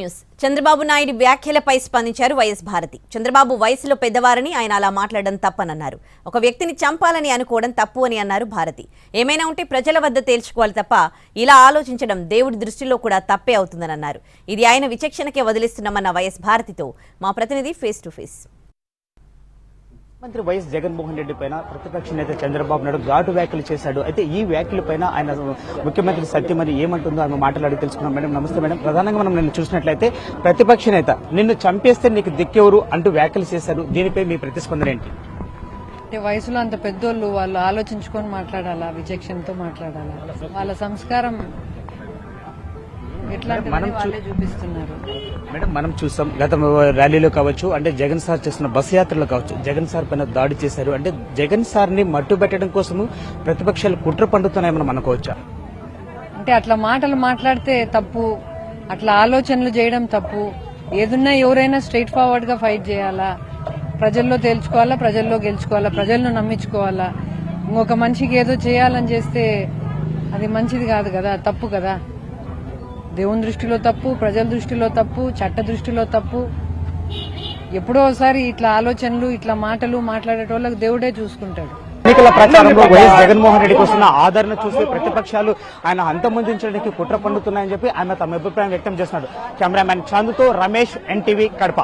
News. Chandrababu Naidu వ్యాఖ్యలపై స్పందించారు YS Bharati. Chandrababu వయసులో పెద్దవారని ఆయన అలా మాట్లాడడం తప్పనన్నారు. ఒక వ్యక్తిని చంపాలని అనుకోవడం తప్పు అని అన్నారు భారతి. ఏమైనా ఉంటే ప్రజల వద్ద తేల్చుకోవాలి తప్ప ఇలా ఆలోచించడం దేవుడి దృష్టిలో కూడా తప్పే అవుతుందని అన్నారు ఇది ఆయన విచక్షణకే వదిలిస్తున్నామన్న వైఎస్ భారతితో మా ప్రతినిధి ఫేస్ టు ఫేస్. ముఖ్యమంత్రి వైఎస్ జగన్మోహన్ రెడ్డి పైన ప్రతిపక్ష నేత చంద్రబాబు నాయుడు ఘాటు వ్యాఖ్యలు చేశాడు. అయితే ఈ వ్యాఖ్యల పైన ఆయన ముఖ్యమంత్రి సత్యమని ఏమంటుందో ఆమె మాట్లాడి తెలుసుకున్నాం మేడం నమస్తే మేడం. ప్రధానంగా మనం నిన్ను చూసినట్లయితే ప్రతిపక్ష నేత నిన్ను చంపేస్తే నీకు దిక్కెవరు అంటూ వ్యాఖ్యలు చేశారు. దీనిపై మీ ప్రతిస్పందన ఏంటి? అంటే వయసులో అంత పెద్దోళ్ళు వాళ్ళు ఆలోచించుకొని మాట్లాడాలా విచక్షణతో మాట్లాడాలా? వాళ్ళ సంస్కారం మనం చూపిస్తున్నారు? మేడం మనం చూసాం. గత ర్యాలీలో కావచ్చు అంటే జగన్ సార్ చేస్తున్న బస్ యాత్రలో కావచ్చు జగన్ సార్ పైన దాడి చేశారు. అంటే జగన్ సార్ని మట్టు పెట్టడం కోసము ప్రతిపక్షాలు కుట్ర పండుతున్నాయని మనం అనుకోవచ్చా? అంటే అట్లా మాటలు మాట్లాడితే తప్పు అట్లా ఆలోచనలు చేయడం తప్పు. ఏదున్నా ఎవరైనా స్ట్రైట్ ఫార్వర్డ్గా ఫైట్ చేయాలా? ప్రజల్లో తేల్చుకోవాలా? ప్రజల్లో గెలుచుకోవాలా? ప్రజలను నమ్మించుకోవాలా? ఇంకొక మనిషికి ఏదో చేయాలని చేస్తే అది మంచిది కాదు కదా తప్పు కదా? దేవుని దృష్టిలో తప్పు ప్రజల దృష్టిలో తప్పు చట్ట దృష్టిలో తప్పు. ఎప్పుడో ఒకసారి ఇట్లా ఆలోచనలు ఇట్లా మాటలు మాట్లాడేటోళ్ళకి దేవుడే చూసుకుంటాడు. ఎన్నికల ప్రచారంలో వైఎస్ జగన్మోహన్ రెడ్డికి వస్తున్న ఆదరణ చూసి ప్రతిపక్షాలు ఆయన అంతమొందించడానికి కుట్ర పండుతున్నాయని చెప్పి ఆయన తమ అభిప్రాయం వ్యక్తం చేస్తున్నారు కెమెరామ్యాన్ చందుతో రమేష్ ఎన్టీవీ కడప.